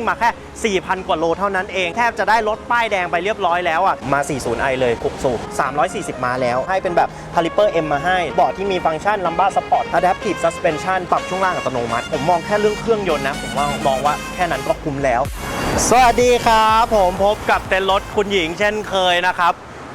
่งมาแค่ 4,000 กว่าโลเท่านั้นเอง แทบจะได้รถป้ายแดงไปเรียบร้อยแล้วอะ มา 40i เลย6สูบ340 มาแล้ว ให้เป็นแบบ Caliper M มาให้เบาะที่มีฟังก์ชัน Lumbar Support Adaptive Suspension ปรับช่วงล่างอัตโนมัติ ผมมองแค่เรื่องเครื่องยนต์นะ ผมว่ามองว่าแค่นั้นก็คุ้มแล้ว สวัสดีครับผมพบกับเต็นรถคุณหญิงเช่นเคยนะครับ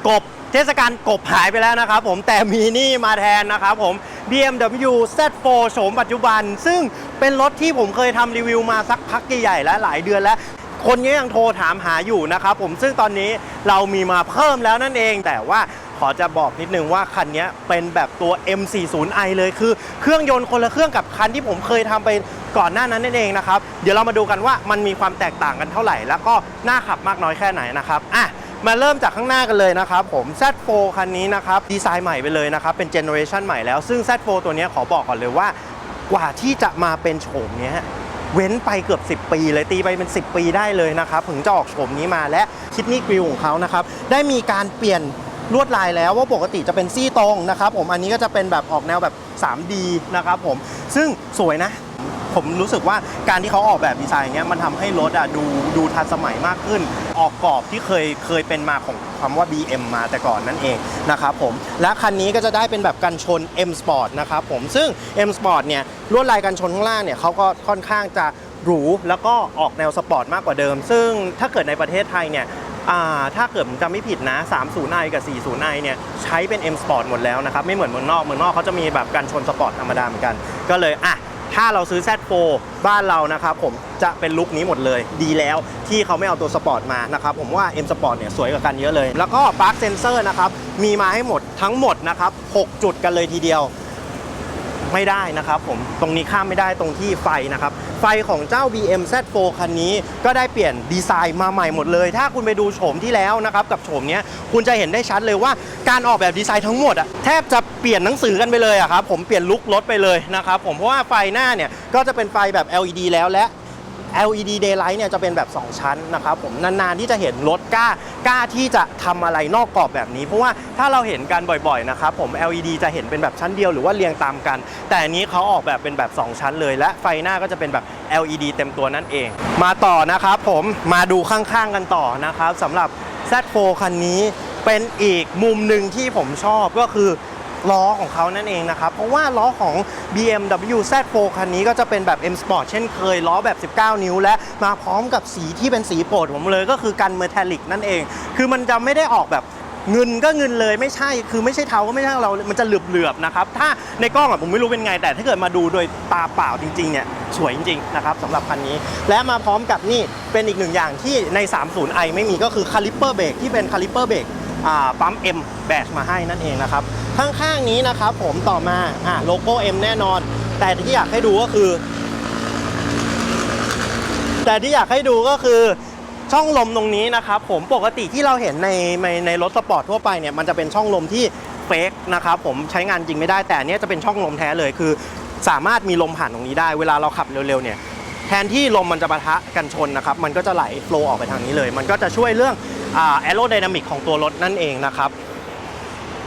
กบเทศกาลกบหายไปแล้วนะครับผมแต่มีนี่มาแทนนะครับผม BMW Z4 โฉมปัจจุบัน ซึ่ง เป็นรถที่ผมเคยทำรีวิวมาสักพักใหญ่ๆแล้วหลายเดือนแล้วคนก็ยังโทรถามหาอยู่นะครับผมซึ่งตอนนี้เรามีมาเพิ่มแล้วนั่นเอง แต่ว่าขอจะบอกนิดนึงว่าคันนี้เป็นแบบตัว M40i เลยคือเครื่องยนต์คนละเครื่องกับคันที่ผมเคยทำไปก่อนหน้านั้นนั่นเองนะครับ เดี๋ยวเรามาดูกันว่ามันมีความแตกต่างกันเท่าไหร่ แล้วก็น่าขับมากน้อยแค่ไหนนะครับอะมาเริ่มจากข้างหน้ากันเลยนะครับผม Z4 คันนี้นะครับดีไซน์ใหม่ไปเลยนะครับเป็นเจเนอเรชันใหม่แล้วซึ่ง Z4 ตัวนี้ขอบอกก่อนเลยว่า กว่าที่จะมาเป็นโฉมเนี้ยเว้นไปเกือบ 10 ปีเลยตีไปเป็น 10 ปีได้เลยนะครับถึงจะออกโฉมนี้มาและคิดนี่กริลของเขานะครับได้มีการเปลี่ยนลวดลายแล้วว่าปกติจะเป็นซี่ตรงนะครับผมอันนี้ก็จะเป็นแบบออกแนวแบบ 3D นะครับผมซึ่งสวยนะ ผมรู้สึกว่าการที่เขาออกแบบดีไซน์เนี้ยมันทำให้รถอะดูดูทันสมัยมากขึ้น ออกกรอบที่เคยเคยเป็นมาของคำว่า BM มาแต่ก่อนนั่นเองนะครับผมและคันนี้ก็จะได้เป็นแบบกันชน M Sport นะครับผมซึ่ง M Sport เนี่ยลวดลายกันชนข้างล่างเนี่ยเขาก็ค่อนข้างจะหรูแล้วก็ออกแนวสปอร์ตมากกว่าเดิม ซึ่งถ้าเกิดในประเทศไทยเนี่ยอ่าถ้าเกิดผมจำไม่ผิดนะ 30i กับ 40i เนี่ยใช้เป็น M Sport หมดแล้วนะครับ ไม่เหมือนเมืองนอก เมืองนอกเขาจะมีแบบการชนสปอร์ตธรรมดาเหมือนกัน ก็เลยอะ ถ้าเราซื้อ Z4 บ้านเรานะครับผมจะเป็นลุคนี้หมดเลยดีแล้วที่เขาไม่เอาตัวสปอร์ตมานะครับผมว่า M Sport เนี่ยสวยกว่ากันเยอะเลย แล้วก็ปาร์คเซนเซอร์นะครับมีมาให้หมดทั้งหมดนะครับ6จุดกันเลยทีเดียว ไม่ได้นะครับผมตรงนี้ข้ามไม่ได้ตรงที่ไฟนะครับ ไฟของเจ้า BM Z4 คันนี้ก็ได้เปลี่ยนดีไซน์มาใหม่หมดเลย ถ้าคุณไปดูโฉมที่แล้วนะครับกับโฉมเนี้ยคุณจะเห็นได้ชัดเลยว่าการออกแบบดีไซน์ทั้งหมดอะแทบจะเปลี่ยนหนังสือกันไปเลยอะครับผมเปลี่ยนลุครถไปเลยนะครับผมเพราะว่าไฟหน้าเนี่ยก็จะเป็นไฟแบบ LED แล้วและ LED daylight เนี่ยจะเป็นแบบ 2 ชั้นนะครับผมนานๆที่จะเห็นรถกล้ากล้าที่จะทำอะไรนอกกรอบแบบนี้ เพราะว่าถ้าเราเห็นกันบ่อยๆนะครับผม LED จะเห็นเป็นแบบชั้นเดียวหรือว่าเรียงตามกัน แต่อันนี้เขาออกแบบเป็นแบบ 2 ชั้นเลย และไฟหน้าก็จะเป็นแบบ LED เต็มตัวนั่นเอง มาต่อนะครับผมมาดูข้างๆกันต่อนะครับสำหรับ Z4 คันนี้เป็นอีกมุมหนึ่งที่ผมชอบก็คือ ล้อของเขานั่นเองนะครับ เพราะว่าล้อของ BMW Z4 คันนี้ก็จะเป็นแบบ M Sport เช่นเคยล้อแบบ 19 นิ้ว และมาพร้อมกับสีที่เป็นสีโปรดผมเลยก็คือกันเมทัลลิกนั่นเอง คือมันจะไม่ได้ออกแบบเงินก็เงินเลยไม่ใช่คือไม่ใช่เทาก็ไม่ใช่เรา มันจะเหลือบๆนะครับ ถ้าในกล้องอะผมไม่รู้เป็นไง แต่ถ้าเกิดมาดูโดยตาเปล่าจริงๆเนี่ยสวยจริงๆนะครับสำหรับคันนี้ และมาพร้อมกับนี่เป็นอีกหนึ่งอย่างที่ใน 30i ไม่มีก็คือคาลิปเปอร์เบรกที่เป็นคาลิปเปอร์เบรก ปั๊ม M แบชมาให้นั่นเองนะครับ ข้างๆนี้นะครับผมต่อมาอ่าโลโก้ M แน่นอน แต่ที่อยากให้ดูก็คือ แต่ที่อยากให้ดูก็คือช่องลมตรงนี้นะครับผมปกติที่เราเห็นในในในรถสปอร์ตทั่วไปเนี่ยมันจะเป็นช่องลมที่เฟกนะครับผมใช้งานจริงไม่ได้แต่เนี้ยจะเป็นช่องลมแท้เลยคือ สามารถมีลมผ่านตรงนี้ได้ เวลาเราขับเร็วๆเนี่ยแทนที่ลมมันจะปะทะกันชนนะครับมันก็จะไหลโฟล์ออกไปทางนี้เลย มันก็จะช่วยเรื่อง แอโรไดนามิกของตัวรถนั่นเองนะครับ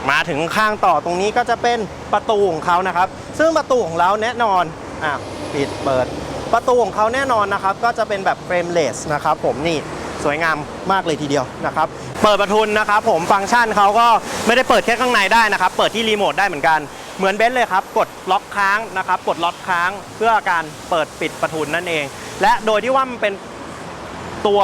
มาถึงข้างต่อตรงนี้ก็จะเป็นประตูของเขานะครับ ซึ่งประตูของเราแน่นอนอะปิดเปิด ประตูของเขาแน่นอนนะครับ ก็จะเป็นแบบเฟรมเลสนะครับ ผมนี่สวยงามมากเลยทีเดียวนะครับ เปิดประทุนนะครับผมฟังก์ชันเขาก็ไม่ได้เปิดแค่ข้างในได้นะครับ เปิดที่รีโมทได้เหมือนกันเหมือนเบนซ์เลยครับ กดล็อกค้างนะครับ กดล็อกค้างเพื่อการเปิดปิดประทุนนั่นเอง และโดยที่ว่ามันเป็นตัว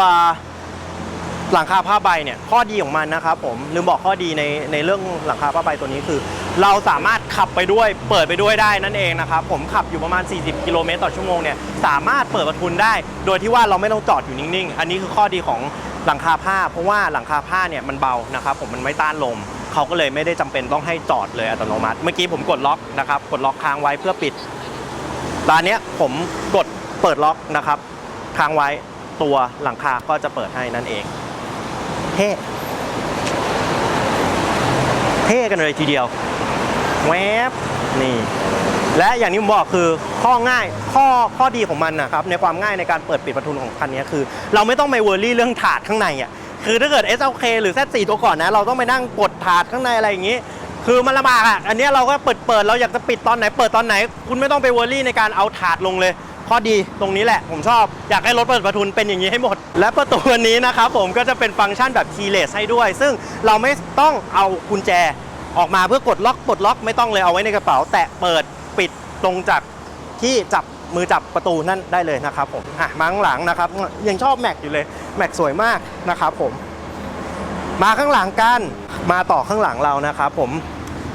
หลังคาผ้าใบเนี่ยข้อดีของมันนะครับผมลืมบอกข้อดีในในเรื่องหลังคาผ้าใบตัวนี้คือ เราสามารถขับไปด้วยเปิดไปด้วยได้นั่นเองนะครับผมขับอยู่ประมาณ 40 กิโลเมตรต่อชั่วโมงเนี่ยสามารถเปิดประทุนได้ โดยที่ว่าเราไม่ต้องจอดอยู่นิ่งๆ อันนี้คือข้อดีของหลังคาผ้า เพราะว่าหลังคาผ้าเนี่ยมันเบานะครับผมมันไม่ต้านลมเขาก็เลยไม่ได้จำเป็นต้องให้จอดเลยอัตโนมัติ เมื่อกี้ผมกดล็อกนะครับกดล็อกค้างไว้เพื่อปิดร้านนี้ผมกดเปิดล็อกนะครับค้างไว้ตัวหลังคาก็จะเปิดให้นั่นเอง เท่เท่กันเลยทีเดียวแวบนี่และอย่างที่ผมบอกคือข้อง่ายข้อข้อดีของมันนะครับในความง่ายในการเปิดปิดประทุนของคันนี้คือ เราไม่ต้องไปเวอร์รี่เรื่องถาดข้างในอะคือถ้าเกิด SLK หรือ Z4 ตัวก่อนนะเราต้องไปนั่งกดถาดข้างในอะไรอย่างนี้ คือมันลำบากอะอันนี้เราก็เปิดเปิดเราอยากจะปิดตอนไหนเปิดตอนไหน คุณไม่ต้องไปเวอร์รี่ในการเอาถาดลงเลย ข้อดีตรงนี้แหละ ผมชอบ อยากให้รถเปิดประทุนเป็นอย่างนี้ให้หมด และประตูนนี้นะครับผมก็จะเป็นฟังก์ชันแบบ keyless ให้ด้วย ซึ่งเราไม่ต้องเอากุญแจออกมาเพื่อกดล็อกปลดล็อกไม่ต้องเลยเอาไว้ในกระเป๋า แตะเปิดปิดตรงจากที่จับมือจับประตูนั่นได้เลยนะครับผมอะมาข้างหลังนะครับ ยังชอบแม็กอยู่เลย แม็กสวยมากนะครับผม มาข้างหลังกันมาต่อข้างหลังเรานะครับผม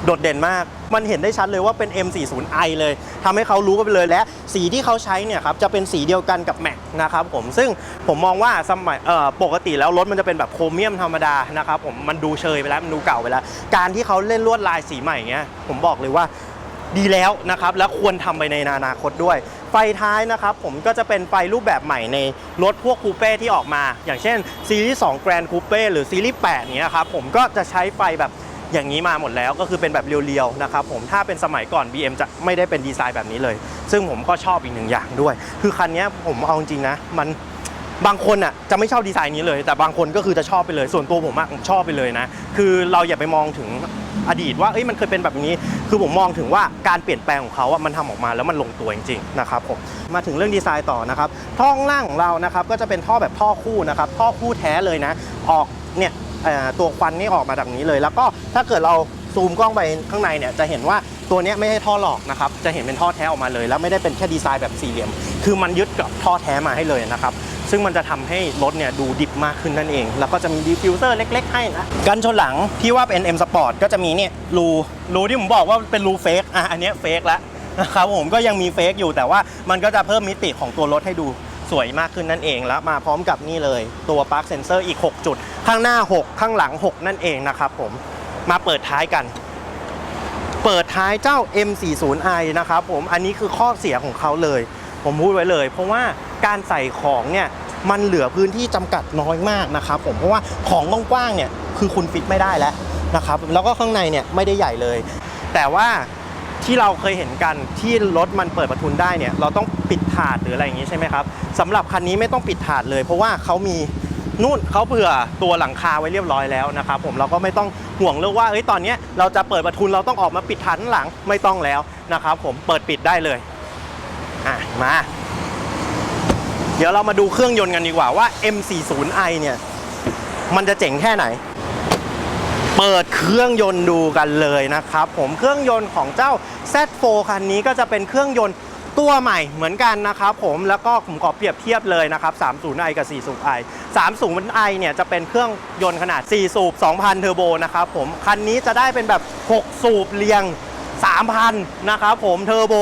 โดดเด่นมาก มันเห็นได้ชัดเลยว่าเป็น M40i เลยทำให้เขารู้กันไปเลยและสีที่เขาใช้เนี่ยครับจะเป็นสีเดียวกันกับ Mac นะครับผมซึ่งผมมองว่าสมัยปกติแล้วรถมันจะเป็นแบบโครเมียมธรรมดานะครับผมมันดูเชยไปแล้วมันดูเก่าไปแล้ว การที่เขาเล่นลวดลายสีใหม่เงี้ยผมบอกเลยว่าดีแล้วนะครับและควรทำไปในอนาคตด้วย ไฟท้ายนะครับผมก็จะเป็นไฟรูปแบบใหม่ในรถพวกคูเป้ที่ออกมา อย่างเช่นซีรีส์2 Grand Coupe หรือซีรีส์8เนี้ยครับผมก็จะใช้ไฟแบบ อย่างนี้มาหมดแล้วก็คือเป็นแบบเรียวๆนะครับผมถ้าเป็นสมัยก่อน BM จะไม่ได้เป็นดีไซน์แบบนี้เลย ซึ่งผมก็ชอบอีกหนึ่งอย่างด้วย คือคันนี้ผมเอาจริงนะมันบางคนอะจะไม่ชอบดีไซน์นี้เลย แต่บางคนก็คือจะชอบไปเลย ส่วนตัวผมอะผมชอบไปเลยนะ คือเราอย่าไปมองถึงอดีตว่าเอ้ยมันเคยเป็นแบบนี้ คือผมมองถึงว่าการเปลี่ยนแปลงของเขาอะมันทำออกมาแล้วมันลงตัวจริงๆนะครับผมมาถึงเรื่องดีไซน์ต่อนะครับท่องล่างของเรานะครับก็จะเป็นท่อแบบท่อคู่นะครับท่อคู่แท้เลยนะ ออกเนี่ย ตัวควันนี่ออกมาจากนี้เลย แล้วก็ถ้าเกิดเราซูมกล้องไปข้างในเนี่ยจะเห็นว่าตัวนี้ไม่ใช่ท่อหลอกนะครับจะเห็นเป็นท่อแท้ออกมาเลย แล้วไม่ได้เป็นแค่ดีไซน์แบบสี่เหลี่ยม คือมันยึดกับท่อแท้มาให้เลยนะครับซึ่งมันจะทำให้รถเนี่ยดูดิบมากขึ้นนั่นเอง แล้วก็จะมีดิฟฟิวเซอร์เล็ก ๆ ให้นะกันชนหลังที่ว่าเป็น M Sport ก็จะมีเนี่ยรูรูที่ผมบอกว่าเป็นรูเฟกอะอันนี้เฟกแล้วนะครับผมก็ยังมีเฟกอยู่แต่ว่ามันก็จะเพิ่มมิติของตัวรถให้ดู สวยมากขึ้นนั่นเองแล้วมาพร้อมกับนี่เลยตัวปลั๊กเซนเซอร์อีก 6 จุด ข้างหน้า 6 ข้างหลัง 6 นั่นเองนะครับผมมาเปิดท้ายกัน เปิดท้ายเจ้า M40i นะครับผมอันนี้คือข้อเสียของเขาเลย ผมพูดไว้เลย เพราะว่าการใส่ของเนี่ยมันเหลือพื้นที่จำกัดน้อยมากนะครับผมเพราะว่าของกว้างๆเนี่ยคือคุณฟิตไม่ได้แล้วนะครับแล้วก็ข้างในเนี่ยไม่ได้ใหญ่เลย แต่ว่า ที่เราเคยเห็นกันที่รถมันเปิดประทุนได้เนี่ยเราต้องปิดถาดหรืออะไรอย่างงี้ใช่ไหมครับสำหรับคันนี้ไม่ต้องปิดถาดเลย เพราะว่าเขามีนู่นเขาเผื่อตัวหลังคาไว้เรียบร้อยแล้วนะครับผมเราก็ไม่ต้องห่วงเรื่องว่าเอ้ยตอนนี้เราจะเปิดประทุนเราต้องออกมาปิดฐานหลังไม่ต้องแล้วนะครับผมเปิดปิดได้เลยอะมา เดี๋ยวเรามาดูเครื่องยนต์กันดีกว่าว่า M40i เนี่ยมันจะเจ๋งแค่ไหน เปิดเครื่องยนต์ดูกันเลยนะครับ ผมเครื่องยนต์ของเจ้า Z4 คันนี้ก็จะเป็นเครื่องยนต์ตัวใหม่เหมือนกันนะครับผมแล้วก็ผมขอเปรียบเทียบเลยนะครับ 30i กับ 40i 30i เนี่ยจะเป็นเครื่องยนต์ขนาด 4 สูบ 2,000 เทอร์โบนะครับผมคันนี้จะได้เป็นแบบ 6 สูบเรียง 3,000 นะครับผมเทอร์โบ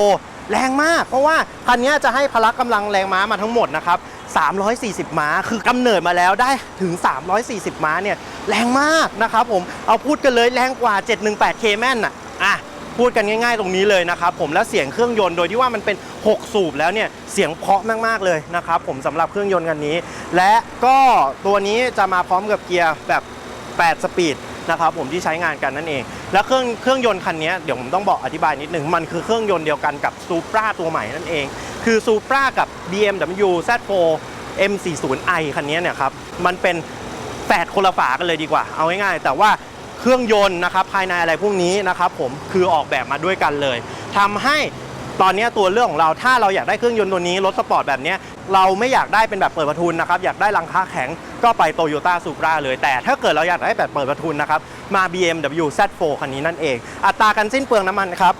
แรงมาก เพราะว่าคันนี้จะให้พละกำลังแรงม้ามาทั้งหมดนะครับ340 ม้า คือกำเนิดมาแล้วได้ถึง 340 ม้าเนี่ยแรงมากนะครับผมเอาพูดกันเลยแรงกว่า 718 k แม่นอะอะพูดกันง่ายๆตรงนี้เลยนะครับผมแล้วเสียงเครื่องยนต์โดยที่ว่ามันเป็น 6 สูบแล้วเนี่ยเสียงเพาะมากๆเลยนะครับผมสำหรับเครื่องยนต์คันนี้ และก็ตัวนี้จะมาพร้อมกับเกียร์แบบ 8 สปีด นะครับผมที่ใช้งานกันนั่นเอง แล้วเครื่องเครื่องยนต์คันนี้เดี๋ยวผมต้องบอกอธิบายนิดหนึ่งมันคือเครื่องยนต์เดียวกันกับ Supra ตัวใหม่นั่นเอง คือ Supra กับ BMW Z4 M40i คันนี้เนี่ยครับมันเป็นแฝดคนละฝากันเลยดีกว่า เอาง่ายๆแต่ว่าเครื่องยนต์นะครับภายในอะไรพวกนี้นะครับผมคือออกแบบมาด้วยกันเลยทำให้ ตอนนี้ตัวเลือกของเราถ้าเราอยากได้เครื่องยนต์ตัวนี้รถสปอร์ตแบบนี้เราไม่อยากได้เป็นแบบเปิดประทุนนะครับอยากได้ลังคาแข็งก็ไป Toyota Supra เลย แต่ถ้าเกิดเราอยากได้แบบเปิดประทุนนะครับมา BMW Z4 คันนี้นั่นเอง อัตราการสิ้นเปลืองน้ำมันครับ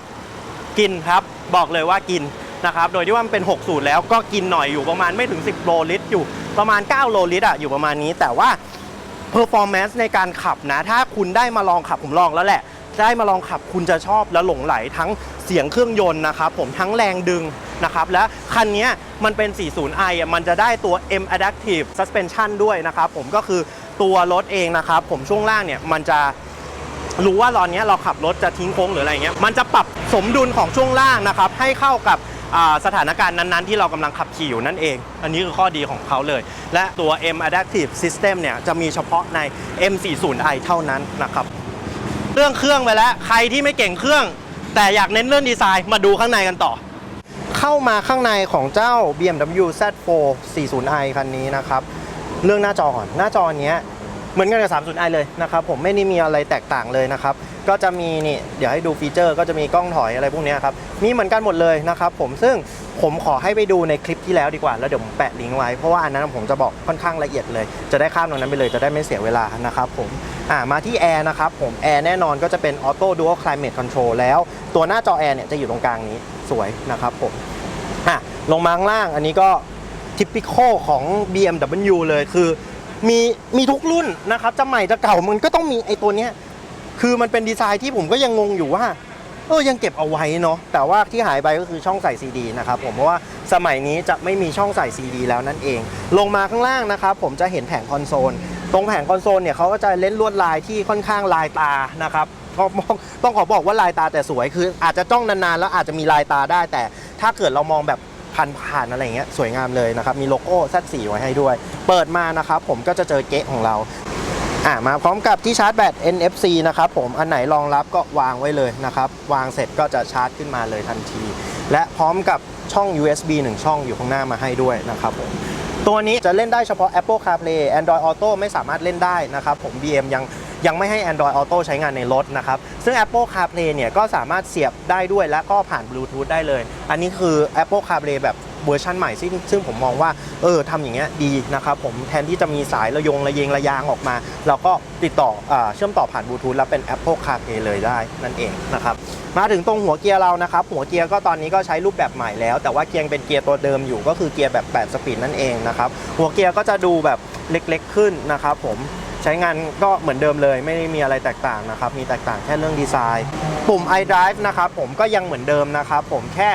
กินครับบอกเลยว่ากินนะครับโดยที่ว่ามันเป็น 6 สูตรแล้วก็กินหน่อยอยู่ประมาณไม่ถึง 10 โลลิตรอยู่ประมาณ 9 โลลิตรอะอยู่ประมาณนี้แต่ว่า performance ในการขับนะ ถ้าคุณได้มาลองขับผมลองแล้วแหละ ได้มาลองขับคุณจะชอบและหลงไหลทั้งเสียงเครื่องยนต์นะครับผมทั้งแรงดึงนะครับและคันนี้มันเป็น 40i มันจะได้ตัว M Adaptive Suspension ด้วยนะครับผมก็คือตัวรถเองนะครับผมช่วงล่างเนี่ยมันจะรู้ว่าตอนนี้เราขับรถจะทิ้งโค้งหรืออะไรเงี้ยมันจะปรับสมดุลของช่วงล่างนะครับให้เข้ากับสถานการณ์นั้นๆ ที่เรากำลังขับขี่อยู่นั่นเอง อันนี้คือข้อดีของเขาเลย และตัว M Adaptive System เนี่ยจะมีเฉพาะใน M40i เท่านั้นนะครับ เรื่องเครื่องไปแล้ว ใครที่ไม่เก่งเครื่อง แต่อยากเน้นเรื่องดีไซน์มาดูข้างในกันต่อ เข้ามาข้างในของเจ้า BMW Z4 40i คันนี้นะครับ เรื่องหน้าจอก่อนหน้าจอเนี้ยเหมือนกันกับ 30i เลยนะครับ ผมไม่ได้มีอะไรแตกต่างเลยนะครับ ก็จะมีนี่เดี๋ยวให้ดูฟีเจอร์ ก็จะมีกล้องถอยอะไรพวกนี้ครับ มีเหมือนกันหมดเลยนะครับ ผมซึ่งผมขอให้ไปดูในคลิปที่แล้วดีกว่า แล้วเดี๋ยวผมแปะลิงก์ไว้ เพราะว่าอันนั้นผมจะบอกค่อนข้างละเอียดเลย จะได้ข้ามตรงนั้นไปเลย จะได้ไม่เสียเวลานะครับผม อ่ามาที่แอร์นะครับผมแอร์แน่นอนก็จะเป็นออโต้ดู a l climate control แล้วตัวหน้าจอแอร์เนี่ยจะอยู่ตรงกลางนี้สวยนะครับผมอะลงมาข้างล่างอันนี้ก็ทิปิคอลของ BMW เลยคือมีมีทุกรุ่นนะครับจะใหม่จะเก่ามันก็ต้องมีไอ้ตัวเนี้ยคือมันเป็นดีไซน์ที่ผมก็ยังงงอยู่ว่าเออยังเก็บเอาไว้เนาะแต่ว่าที่หายไปก็คือช่องใส่ซีดีนะครับผมเพราะว่าสมัยนี้จะไม่มีช่องใส่ซีดีแล้วนั่นเอง ลงมาข้างล่างนะครับผมจะเห็นแผงคอนโซล ตรงแผงคอนโซลเนี่ยเขาก็จะเล่นลวดลายที่ค่อนข้างลายตานะครับก็มองต้องขอบอกว่าลายตาแต่สวยคือ อาจจะจ้องนานๆแล้วอาจจะมีลายตาได้ แต่ถ้าเกิดเรามองแบบผ่านๆอะไรอย่างเงี้ยสวยงามเลยนะครับมีโลโก้ Z4 ไว้ให้ด้วย เปิดมานะครับผมก็จะเจอเก๊ะของเราอะมาพร้อมกับที่ชาร์จแบต NFC นะครับผมอันไหนรองรับก็วางไว้เลยนะครับวางเสร็จก็จะชาร์จขึ้นมาเลยทันที และพร้อมกับช่อง USB 1 ช่องอยู่ข้างหน้ามาให้ด้วยนะครับผม ตัวนี้จะเล่นได้เฉพาะ Apple CarPlay Android Auto ไม่สามารถเล่นได้นะครับผม BM ยังยังไม่ให้ Android Auto ใช้งานในรถนะครับ ซึ่ง Apple CarPlay เนี่ยก็สามารถเสียบได้ด้วยและก็ผ่าน Bluetooth ได้เลย อันนี้คือ Apple CarPlay แบบ เวอร์ชันใหม่ซึ่งซึ่งผมมองว่าเออทำอย่างเงี้ยดีนะครับผมแทนที่จะมีสายระยงระเยงระยางออกมา เราก็ติดต่ออเชื่อมต่อผ่านบลูทูธแล้วเป็น Apple CarPlay เลยได้นั่นเองนะครับมาถึงตรงหัวเกียร์เรานะครับหัวเกียร์ก็ตอนนี้ก็ใช้รูปแบบใหม่แล้ว แต่ว่าเกียร์เป็นเกียร์ตัวเดิมอยู่ก็คือเกียร์แบบ8สปีดนั่นเองนะครับหัวเกียร์ก็จะดูแบบเล็กๆขึ้นนะครับผมใช้งานก็เหมือนเดิมเลยไม่ได้มีอะไรแตกต่างนะครับ มีแตกต่างแค่เรื่องดีไซน์ ปุ่ม iDrive นะครับผมก็ยังเหมือนเดิมนะครับผมแค่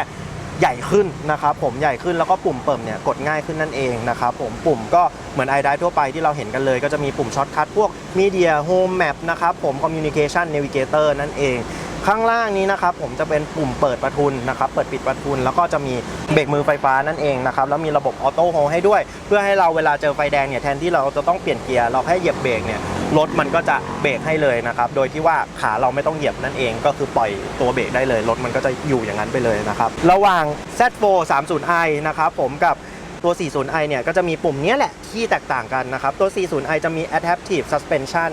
ใหญ่ขึ้นนะครับผมใหญ่ขึ้นแล้วก็ปุ่มเปิมเนี่ยกดง่ายขึ้นนั่นเองนะครับผมปุ่มก็เหมือนไอไดทั่วไปที่เราเห็นกันเลย ก็จะมีปุ่มช็อตคัทพวกมีเดียโฮมแมปนะครับผมคอมมิวนิเคชันเนวิเกเตอร์นั่นเอง ข้างล่างนี้นะครับผมจะเป็นปุ่มเปิดประทุนนะครับเปิดปิดประทุน แล้วก็จะมีเบรกมือไฟฟ้านั่นเองนะครับแล้วมีระบบออโต้โฮให้ด้วย เพื่อให้เราเวลาเจอไฟแดงเนี่ยแทนที่เราจะต้องเปลี่ยนเกียร์เราแค่เหยียบเบรกเนี่ยรถมันก็จะเบรกให้เลยนะครับ โดยที่ว่าขาเราไม่ต้องเหยียบนั่นเอง ก็คือปล่อยตัวเบรกได้เลย รถมันก็จะอยู่อย่างนั้นไปเลยนะครับ ระหว่าง Z4 30i นะครับผมกับตัว 40i เนี่ยก็จะมีปุ่มนี้แหละที่แตกต่างกันนะครับ ตัว 40i จะมี adaptive suspension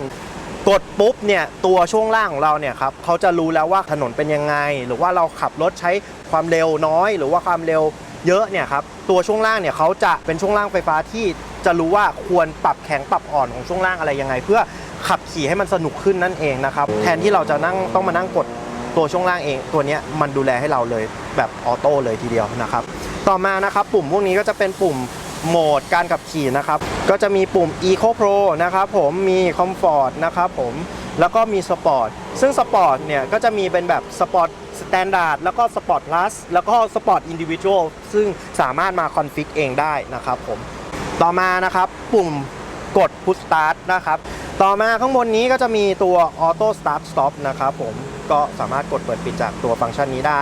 กดปุ๊บเนี่ยตัวช่วงล่างของเราเนี่ยครับเขาจะรู้แล้วว่าถนนเป็นยังไง หรือว่าเราขับรถใช้ความเร็วน้อย หรือว่าความเร็วเยอะเนี่ยครับตัวช่วงล่างเนี่ยเขาจะเป็นช่วงล่างไฟฟ้าที่จะรู้ว่าควรปรับแข็งปรับอ่อนของช่วงล่างอะไรยังไง เพื่อขับขี่ให้มันสนุกขึ้นนั่นเองนะครับแทนที่เราจะนั่งต้องมานั่งกดตัวช่วงล่างเอง ตัวนี้มันดูแลให้เราเลยแบบออโต้เลยทีเดียวนะครับต่อมานะครับปุ่มพวกนี้ก็จะเป็นปุ่ม โหมดการขับขี่นะครับ ก็จะมีปุ่ม Eco Pro นะครับผมมี Comfort นะครับผมแล้วก็มี Sport ซึ่ง Sport เนี่ยก็จะมีเป็นแบบ Sport Standard แล้วก็ Sport Plus แล้วก็ Sport Individual ซึ่งสามารถมาคอนฟิกเองได้นะครับผมต่อมานะครับปุ่มกด Push Start นะครับ ต่อมาข้างบนนี้ก็จะมีตัว Auto Start Stop นะครับผมก็สามารถกดเปิดปิดจากตัวฟังก์ชันนี้ได้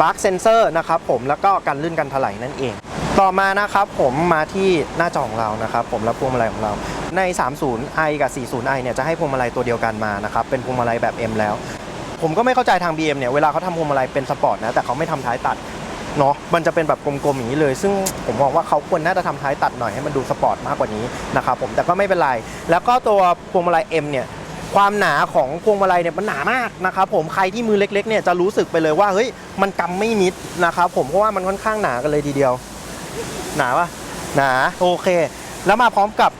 Park Sensor นะครับผมแล้วก็กันลื่นกันถลายนั่นเอง ต่อมานะครับผมมาที่หน้าจอของเรานะครับผมและพวงมาลัยของเรา ใน 30i กับ 40i เนี่ยจะให้พวงมาลัยตัวเดียวกันมานะครับเป็นพวงมาลัยแบบ M แล้ว ผมก็ไม่เข้าใจทาง BM เนี่ยเวลาเขาทำพวงมาลัยเป็นสปอร์ตนะแต่เขาไม่ทำท้ายตัดเนาะมันจะเป็นแบบกลมๆอย่างนี้เลย ซึ่งผมมองว่าเขาควรน่าจะทำท้ายตัดหน่อยให้มันดูสปอร์ตมากกว่านี้นะครับผมแต่ก็ไม่เป็นไร แล้วก็ตัวพวงมาลัย M เนี่ยความหนาของพวงมาลัยเนี่ยมันหนามากนะครับผมใครที่มือเล็กๆเนี่ยจะรู้สึกไปเลยว่าเฮ้ยมันกำไม่นิดนะครับผมเพราะว่ามันค่อนข้างหนากันเลยทีเดียว หนาปะหนาโอเค แล้วมาพร้อมกับ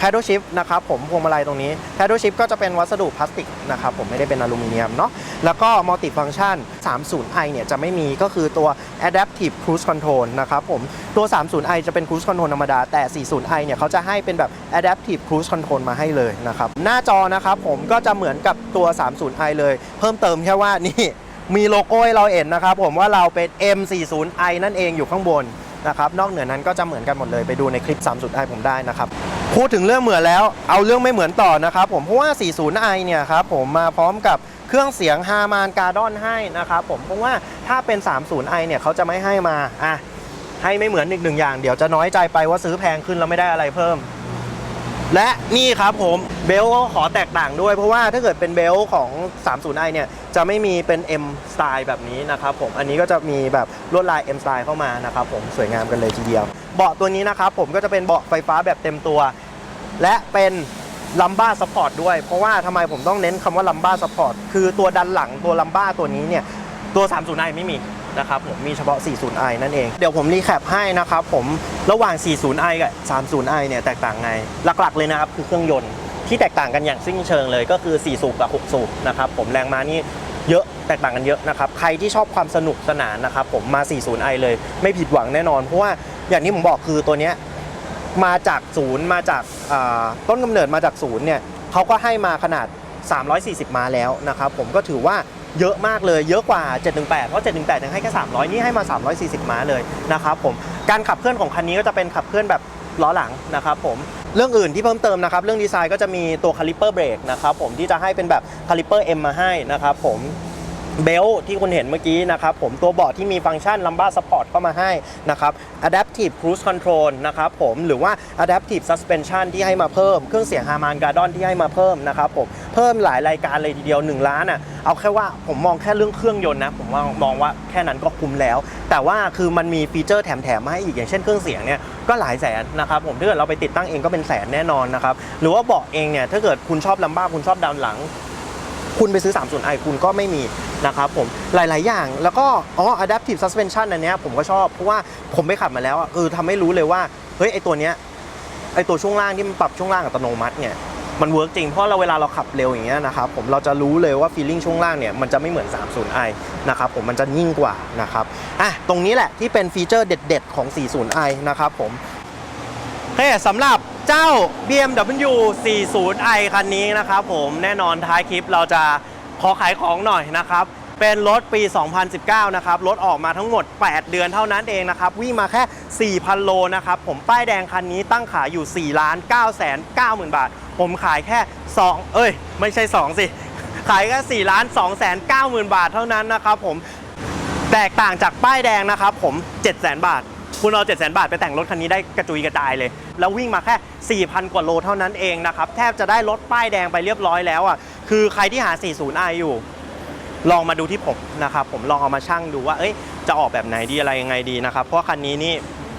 paddle shift นะครับผมพวงมาลัยตรงนี้ paddle shift ก็จะเป็นวัสดุพลาสติกนะครับผมไม่ได้เป็นอลูมิเนียมเนาะแล้วก็ multi function 30i เนี่ยจะไม่มีก็คือตัว adaptive cruise control นะครับผมตัว 30i จะเป็น cruise control ธรรมดา แต่ 40i เนี่ยเขาจะให้เป็นแบบ adaptive cruise control มาให้เลยนะครับหน้าจอนะครับผมก็จะเหมือนกับตัว 30i เลย เพิ่มเติมแค่ว่านี่มีโลโก้ให้เราเห็นนะครับผมว่าเราเป็น M40i นั่นเองอยู่ข้างบน นะครับนอกเหนือนั้นก็จะเหมือนกันหมดเลยไปดูในคลิป 30i ผมได้นะครับพูดถึงเรื่องเหมือนแล้วเอาเรื่องไม่เหมือนต่อนะครับผมเพราะว่า 40i เนี่ยครับผมมาพร้อมกับเครื่องเสียงฮามานการ์ดอนให้นะครับผมเพราะว่าถ้าเป็น 30i เนี่ยเขาจะไม่ให้มาอะให้ไม่เหมือนอีกหนึ่งอย่าง เดี๋ยวจะน้อยใจไปว่าซื้อแพงขึ้นแล้วไม่ได้อะไรเพิ่ม และนี่ครับผมเบลก็ขอแตกต่างด้วย เพราะว่าถ้าเกิดเป็นเบลของ 30i เนี่ย จะไม่มีเป็น M สไตล์แบบนี้นะครับผมอันนี้ก็จะมีแบบลวดลาย M สไตล์เข้ามานะครับผมสวยงามกันเลยทีเดียว เบาะตัวนี้นะครับผมก็จะเป็นเบาะไฟฟ้าแบบเต็มตัว และเป็นลัมบ้าสปอร์ตด้วย เพราะว่าทำไมผมต้องเน้นคำว่าลัมบ้าสปอร์ตคือตัวดันหลังตัวลัมบ้าตัวนี้เนี่ยตัว 30i ไม่มี นะครับผมมีเฉพาะ 40i นั่นเอง เดี๋ยวผมรีแคปให้นะครับผมระหว่าง 40i กับ 30i เนี่ยแตกต่างไง หลักๆเลยนะครับคือเครื่องยนต์ที่แตกต่างกันอย่างสิ้นเชิงเลยก็คือ 4 สูบกับ 6 สูบนะครับผมแรงม้านี่เยอะแตกต่างกันเยอะนะครับ ใครที่ชอบความสนุกสนานนะครับผมมา 40i เลยไม่ผิดหวังแน่นอน เพราะว่าอย่างที่ผมบอกคือตัวเนี้ยมาจากศูนย์มาจากต้นกำเนิดมาจากศูนย์เนี่ยเขาก็ให้มาขนาด 340 ม้าแล้วนะครับผมก็ถือว่าเยอะมากเลยเยอะกว่า 718 เพราะ 718ยังให้แค่ 300 นี่ให้มา 340 ม้าเลยนะครับผมการขับเคลื่อนของคันนี้ก็จะเป็นขับเคลื่อนแบบล้อหลังนะครับผมเรื่องอื่นที่เพิ่มเติมนะครับ เรื่องดีไซน์ก็จะมีตัวคาลิเปอร์เบรกนะครับผมที่จะให้เป็นแบบคาลิเปอร์ M มาให้นะครับผม เบลที่คุณเห็นเมื่อกี้นะครับผมตัวเบาะที่มีฟังก์ชัน Lumbar Support เข้ามาให้นะครับ Adaptive Cruise Control นะครับผมหรือว่า Adaptive Suspension ที่ให้มาเพิ่ม เครื่องเสียง Harman Kardon ที่ให้มาเพิ่มนะครับผมเพิ่มหลายรายการเลยทีเดียว 1 ล้านอะเอาแค่ว่าผมมองแค่เรื่องเครื่องยนต์นะ ผมว่ามองว่าแค่นั้นก็คุ้มแล้ว แต่ว่าคือมันมีฟีเจอร์แถมๆมาให้อีกอย่างเช่นเครื่องเสียงเนี่ยก็หลายแสนนะครับผมถ้าเกิดเราไปติดตั้งเองก็เป็นแสนแน่นอนนะครับหรือว่าเบาะเองเนี่ยถ้าเกิดคุณชอบลัมบ้าคุณชอบดาวหลัง คุณไปซื้อ 30i คุณก็ไม่มีนะครับผมหลาย ๆ อย่างแล้วก็อ๋อ adaptive suspension อันเนี้ยผมก็ชอบ เพราะว่าผมไปขับมาแล้วเออทำให้รู้เลยว่าเฮ้ยไอตัวเนี้ยไอตัวช่วงล่างที่มันปรับช่วงล่างอัตโนมัติเนี่ยมันเวิร์กจริงเพราะเราเวลาเราขับเร็วอย่างเงี้ยนะครับผมเราจะรู้เลยว่า feeling ช่วงล่างเนี่ยมันจะไม่เหมือน 30i นะครับผมมันจะยิ่งกว่านะครับอะตรงนี้แหละที่เป็นฟีเจอร์เด็ด ๆ ของ 40i นะครับผมโอเคสำหรับ เจ้า BMW 40i คันนี้นะครับผมแน่นอนท้ายคลิปเราจะขอขายของหน่อยนะครับ เป็นรถปี 2019 นะครับ รถออกมาทั้งหมด 8 เดือนเท่านั้นเองนะครับ วิ่งมาแค่ 4,000 โลนะครับ ผมป้ายแดงคันนี้ตั้งขายอยู่4ล้าน9แสน9หมื่นบาท ผมขายแค่ 2 เอ้ย ไม่ใช่ 2 สิ ขายแค่4ล้าน2แสน9หมื่นบาทเท่านั้นนะครับผมแตกต่างจากป้ายแดงนะครับผม 7 0 0 0 0 0 บาท คุณเอา 7 0 0 0 0 บาทไปแต่งรถคันนี้ได้กระจุยกระจายเลย แล้ววิ่งมาแค่ 4,000 กว่าโลเท่านั้นเองนะครับ แทบจะได้รถป้ายแดงไปเรียบร้อยแล้วอะ คือใครที่หา 40i อยู่ ลองมาดูที่ผมนะครับผมลองเอามาชั่งดูว่าเอ้ยจะออกแบบไหนดีอะไรยังไงดีนะครับเพราะคันนี้นี่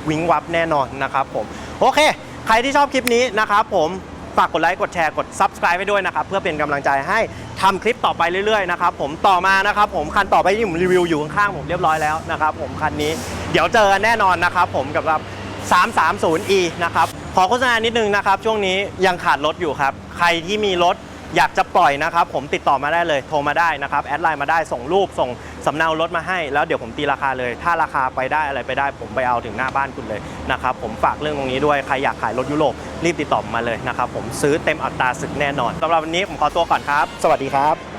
วิงวับแน่นอนนะครับผมโอเค ใครที่ชอบคลิปนี้นะครับผมฝากกดไลค์ กดแชร์ กด Subscribe ไปด้วยนะครับ เพื่อเป็นกำลังใจให้ทำคลิปต่อไปเรื่อยๆนะครับผมต่อมานะครับผมคันต่อไปที่ผมรีวิวอยู่ข้างๆผมเรียบร้อยแล้วนะครับผมคันนี้ เดี๋ยวเจอกันแน่นอนนะครับผมกับ 330e นะครับขอโฆษณานิดนึงนะครับ ช่วงนี้ยังขาดรถอยู่ครับ ใครที่มีรถอยากจะปล่อยนะครับ ผมติดต่อมาได้เลยโทรมาได้นะครับ แอดไลน์มาได้ส่งรูปส่งสำเนารถมาให้ แล้วเดี๋ยวผมตีราคาเลย ถ้าราคาไปได้อะไรไปได้ ผมไปเอาถึงหน้าบ้านคุณเลยนะครับ ผมฝากเรื่องตรงนี้ด้วย ใครอยากขายรถยุโรปรีบติดต่อมาเลยนะครับ ผมซื้อเต็มอัตราศึกแน่นอนสำหรับวันนี้ผมขอตัวก่อนครับ สวัสดีครับ